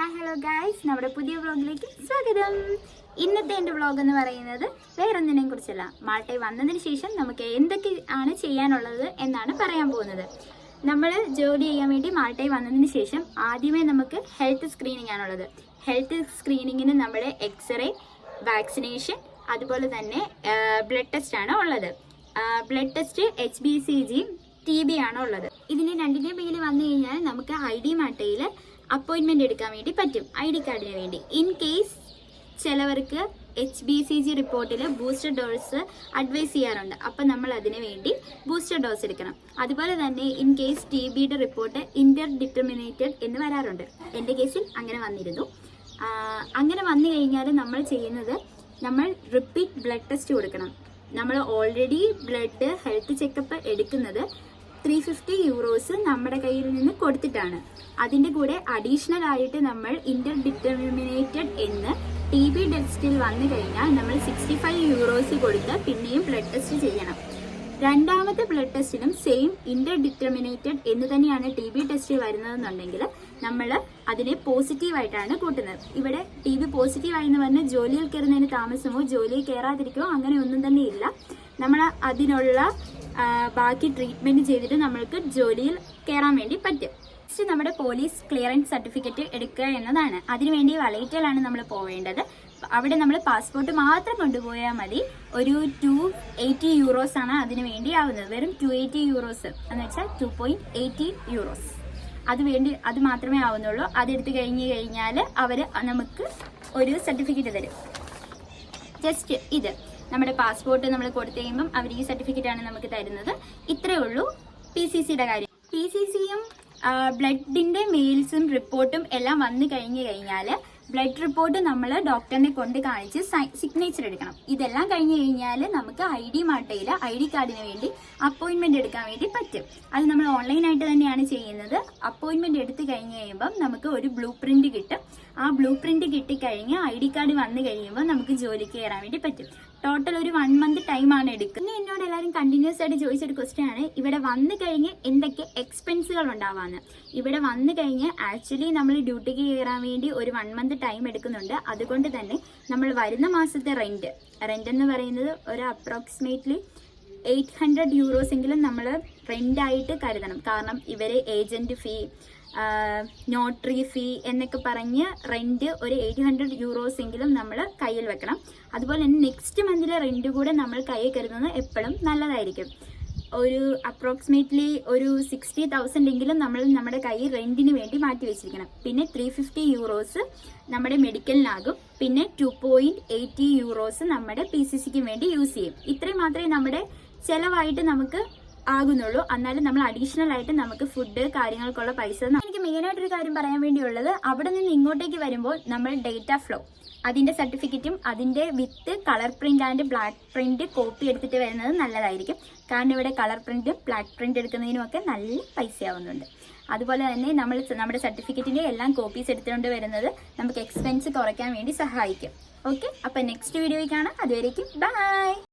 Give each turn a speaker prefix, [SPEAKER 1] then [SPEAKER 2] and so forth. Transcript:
[SPEAKER 1] Hi hello guys നമ്മുടെ പുതിയ വ്ളോഗിലേക്ക് സ്വാഗതം. ഇന്നത്തെ എന്റെ വ്ളോഗ് എന്ന് പറയുന്നത് വേറൊന്നിനെയും കുറിച്ചല്ല. മാൾട്ടെ വന്നതിന് ശേഷം നമുക്ക് എന്തൊക്കെ ആണ് ചെയ്യാനുള്ളത് എന്നാണ് പറയാൻ പോകുന്നത്. നമ്മൾ ജോലി ചെയ്യാൻ വേണ്ടി മാൾട്ടെ വന്നതിന് ശേഷം ആദ്യമേ നമുക്ക് ഹെൽത്ത് സ്ക്രീനിങ് ആണുള്ളത് ഹെൽത്ത് സ്ക്രീനിങ്ങിന് നമ്മുടെ എക്സ്റേ വാക്സിനേഷൻ അതുപോലെ തന്നെ ബ്ലഡ് ടെസ്റ്റ് ആണ് ഉള്ളത്. Blood test H B C G T B ആണ് ഉള്ളത്. ഇതിന് രണ്ടിന്റെ പേര് വന്നു കഴിഞ്ഞാൽ നമുക്ക് ഐ ഡി മാട്ടയിൽ അപ്പോയിന്റ്മെന്റ് എടുക്കാൻ വേണ്ടി പറ്റും. ഐ ഡി കാർഡിന് വേണ്ടി. ഇൻ കേസ് ചിലവർക്ക് എച്ച് ബി സി ജി റിപ്പോർട്ടിൽ ബൂസ്റ്റർ ഡോസ് അഡ്വൈസ് ചെയ്യാറുണ്ട്. അപ്പം നമ്മൾ അതിന് വേണ്ടി ബൂസ്റ്റർ ഡോസ് എടുക്കണം. അതുപോലെ തന്നെ ഇൻ കേസ് ടി ബിയുടെ റിപ്പോർട്ട് ഇന്റർ ഡിറ്റർമിനേറ്റഡ് എന്ന് വരാറുണ്ട്. എന്റെ കേസിൽ അങ്ങനെ വന്നിരുന്നു. അങ്ങനെ വന്നു കഴിഞ്ഞാൽ നമ്മൾ ചെയ്യുന്നത് നമ്മൾ റിപ്പീറ്റ് ബ്ലഡ് ടെസ്റ്റ് കൊടുക്കണം. നമ്മൾ ഓൾറെഡി ബ്ലഡ് ഹെൽത്ത് ചെക്കപ്പ് എടുക്കുന്നത് ത്രീ ഫിഫ്റ്റി യൂറോസ് നമ്മുടെ കയ്യിൽ നിന്ന് കൊടുത്തിട്ടാണ്. അതിന്റെ കൂടെ അഡീഷണൽ ആയിട്ട് നമ്മൾ ഇന്റർ ഡിറ്റർമിനേറ്റഡ് എന്ന് ടി ബി ടെസ്റ്റിൽ വന്നു കഴിഞ്ഞാൽ നമ്മൾ സിക്സ്റ്റി ഫൈവ് യൂറോസ് കൊടുത്ത് പിന്നെയും ബ്ലഡ് ടെസ്റ്റ് ചെയ്യണം. രണ്ടാമത്തെ ബ്ലഡ് ടെസ്റ്റിനും സെയിം ഇന്റർ ഡിറ്റർമിനേറ്റഡ് എന്ന് തന്നെയാണ് ടി ബി ടെസ്റ്റ് വരുന്നതെന്നുണ്ടെങ്കിൽ നമ്മൾ അതിനെ പോസിറ്റീവായിട്ടാണ് കൂട്ടുന്നത്. ഇവിടെ ടി ബി പോസിറ്റീവായെന്ന് പറഞ്ഞാൽ ജോലിയിൽ കയറുന്നതിന് താമസമോ ജോലിയിൽ കയറാതിരിക്കോ അങ്ങനെ ഒന്നും തന്നെ ഇല്ല. നമ്മൾ അതിനുള്ള ബാക്കി ട്രീറ്റ്മെന്റ് ചെയ്തിട്ട് നമ്മൾക്ക് ജോലിയിൽ കയറാൻ വേണ്ടി പറ്റും. നെക്സ്റ്റ് നമ്മുടെ പോലീസ് ക്ലിയറൻസ് സർട്ടിഫിക്കറ്റ് എടുക്കുക എന്നതാണ്. അതിനുവേണ്ടി വളയിറ്റലാണ് നമ്മൾ പോവേണ്ടത്. അവിടെ നമ്മൾ പാസ്പോർട്ട് മാത്രം കൊണ്ടുപോയാൽ മതി. ഒരു ടു എയ്റ്റി യൂറോസ് ആണ് അതിനു വേണ്ടി ആവുന്നത്. വെറും ടു എയ്റ്റി യൂറോസ് എന്ന് വെച്ചാൽ ടു പോയിന്റ് എയ്റ്റി യൂറോസ് അത് വേണ്ടി അത് മാത്രമേ ആവുന്നുള്ളൂ. അതെടുത്ത് കഴിഞ്ഞ് കഴിഞ്ഞാൽ അവർ നമുക്ക് ഒരു സർട്ടിഫിക്കറ്റ് തരും. ജസ്റ്റ് ഇത്. നമ്മുടെ പാസ്പോർട്ട് നമ്മൾ കൊടുത്തു കഴിയുമ്പം അവർ ഈ സർട്ടിഫിക്കറ്റ് ആണ് നമുക്ക് തരുന്നത്. ഇത്രയേ ഉള്ളൂ പി സി സിയുടെ കാര്യം. പി സി സിയും ബ്ലഡിന്റെ മെയിൽസും റിപ്പോർട്ടും എല്ലാം വന്നു കഴിഞ്ഞു കഴിഞ്ഞാൽ ബ്ലഡ് റിപ്പോർട്ട് നമ്മൾ ഡോക്ടറിനെ കൊണ്ട് കാണിച്ച് സിഗ്നേച്ചർ എടുക്കണം. ഇതെല്ലാം കഴിഞ്ഞു കഴിഞ്ഞാൽ നമുക്ക് ഐ ഡി മാട്ടയിൽ ഐ ഡി കാർഡിന് വേണ്ടി അപ്പോയിന്റ്മെന്റ് എടുക്കാൻ വേണ്ടി പറ്റും. അത് നമ്മൾ ഓൺലൈനായിട്ട് തന്നെയാണ് ചെയ്യുന്നത്. അപ്പോയിന്റ്മെന്റ് എടുത്തു കഴിഞ്ഞ് കഴിയുമ്പം നമുക്ക് ഒരു ബ്ലൂ പ്രിന്റ് കിട്ടും. ആ ബ്ലൂ പ്രിന്റ് കിട്ടിക്കഴിഞ്ഞ് ഐ ഡി കാർഡ് വന്നു കഴിയുമ്പോൾ നമുക്ക് ജോലിക്ക് കയറാൻ വേണ്ടി പറ്റും. ടോട്ടൽ ഒരു വൺ മന്ത് ടൈം ടൈമാണ് ഇനി എന്നോട് എല്ലാവരും കണ്ടിന്യൂസ് ആയിട്ട് ചോദിച്ചൊരു ക്വസ്റ്റ്യൻ ആണ്. ഇവിടെ വന്നു കഴിഞ്ഞ് എന്തൊക്കെ എക്സ്പെൻസുകൾ ഉണ്ടാവാന്ന്. ഇവിടെ വന്നു കഴിഞ്ഞ് ആക്ച്വലി നമ്മൾ ഡ്യൂട്ടിക്ക് കയറാൻ വേണ്ടി ഒരു വൺ മന്ത് ടൈം എടുക്കുന്നുണ്ട്. അതുകൊണ്ട് തന്നെ നമ്മൾ വരുന്ന മാസത്തെ റെന്റ് റെന്റ് എന്ന് പറയുന്നത് ഒരു അപ്രോക്സിമേറ്റ്ലി എയ്റ്റ് ഹൺഡ്രഡ് യൂറോസ് എങ്കിലും നമ്മൾ റെന്റായിട്ട് കരുതണം. കാരണം ഇവരെ ഏജന്റ് ഫീ നോട്ടറി ഫീ എന്നൊക്കെ പറഞ്ഞ് റെന്റ് ഒരു എയ്റ്റ് ഹൺഡ്രഡ് യൂറോസ് എങ്കിലും നമ്മൾ കയ്യിൽ വെക്കണം. അതുപോലെ തന്നെ നെക്സ്റ്റ് മന്തിലെ റെന്റ് കൂടെ നമ്മൾ കയ്യിൽ കരുതുന്നത് എപ്പോഴും നല്ലതായിരിക്കും. ഒരു അപ്രോക്സിമേറ്റ്ലി ഒരു സിക്സ്റ്റി തൗസൻഡ് എങ്കിലും നമ്മൾ നമ്മുടെ കൈ റെന്റിന് വേണ്ടി മാറ്റി വെച്ചിരിക്കണം. പിന്നെ ത്രീ ഫിഫ്റ്റി യൂറോസ് നമ്മുടെ മെഡിക്കലിനാകും പിന്നെ ടു പോയിന്റ് എയ്റ്റി യൂറോസ് നമ്മുടെ പി സി സിക്ക് വേണ്ടി യൂസ് ചെയ്യും. ഇത്രയും മാത്രമേ നമ്മുടെ ചിലവായിട്ട് നമുക്ക് ആകുന്നുള്ളൂ. എന്നാലും നമ്മൾ അഡീഷണൽ ആയിട്ട് നമുക്ക് ഫുഡ് കാര്യങ്ങൾക്കുള്ള പൈസ എനിക്ക് മെയിൻ ആയിട്ട് ഒരു കാര്യം പറയാൻ വേണ്ടിയുള്ളത് അവിടെ നിന്ന് ഇങ്ങോട്ടേക്ക് വരുമ്പോൾ നമ്മൾ ഡേറ്റ ഫ്ലോ അതിന്റെ സർട്ടിഫിക്കറ്റും അതിന്റെ with colour print and black print copy എടുത്തിട്ട് വരുന്നത് നല്ലതായിരിക്കും. കാരണം ഇവിടെ കളർ പ്രിന്റും ബ്ലാക്ക് പ്രിന്റ് എടുക്കുന്നതിനും ഒക്കെ നല്ല പൈസയാവുന്നുണ്ട്. അതുപോലെ തന്നെ നമ്മൾ നമ്മുടെ സർട്ടിഫിക്കറ്റിന്റെ എല്ലാം കോപ്പീസ് എടുത്തുകൊണ്ട് വരുന്നത് നമുക്ക് എക്സ്പെൻസ് കുറയ്ക്കാൻ വേണ്ടി സഹായിക്കും. ഓക്കെ അപ്പോൾ നെക്സ്റ്റ് വീഡിയോയിൽ കാണാം. അതുവരേക്കും ബൈ